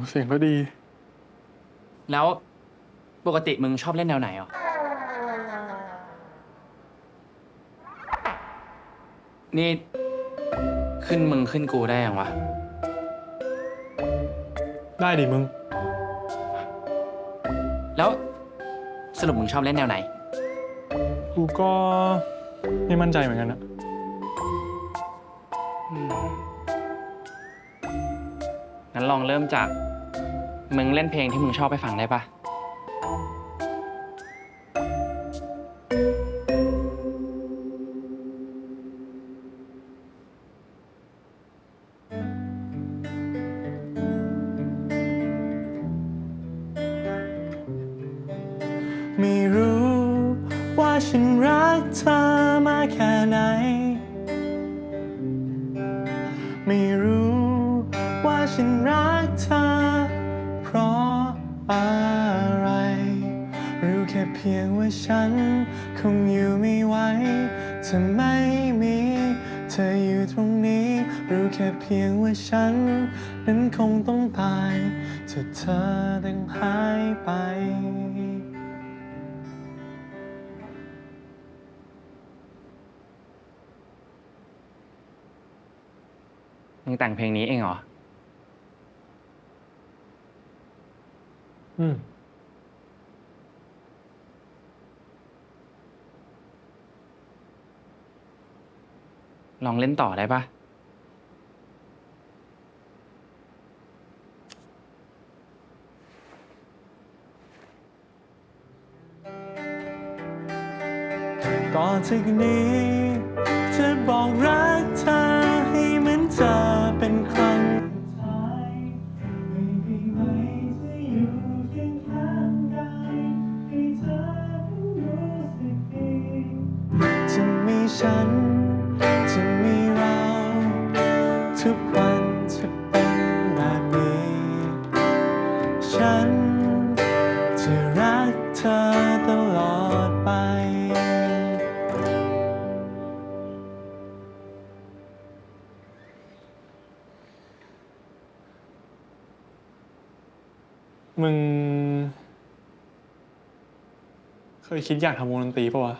อ้โหเสียงก็ดี แล้วปกติมึงชอบเล่นแนวไหนอะนี่ ขึ้นมึงขึ้นกูได้ยังวะ ได้ดิมึง แล้วสรุปมึงชอบเล่นแนวไหน กูก็ไม่มั่นใจเหมือนกันนะงั้นลองเริ่มจาก มึงเล่นเพลงที่มึงชอบไปฟังได้ปะไม่รู้ว่าฉันรักเธอมาแค่ไหน ไม่รู้ว่าฉันรักเธอ เพราะอะไร รู้แค่เพียงว่าฉันคงอยู่ไม่ไหวถ้าไม่มี เธออยู่ตรงนี้ รู้แค่เพียงว่าฉัน นั้นคงต้องตายถ้าเธอต้องหายไป มึงแต่งเพลงนี้เองเหรอ อืมลองเล่นต่อได้ปะต่อจากนี้จะบอกรัก ฉัน จะมีเราทุกวันจะเป็นแบบนี้ ฉันจะรักเธอตลอดไปมึง เคยคิดอยากทำวงดนตรีปะวะ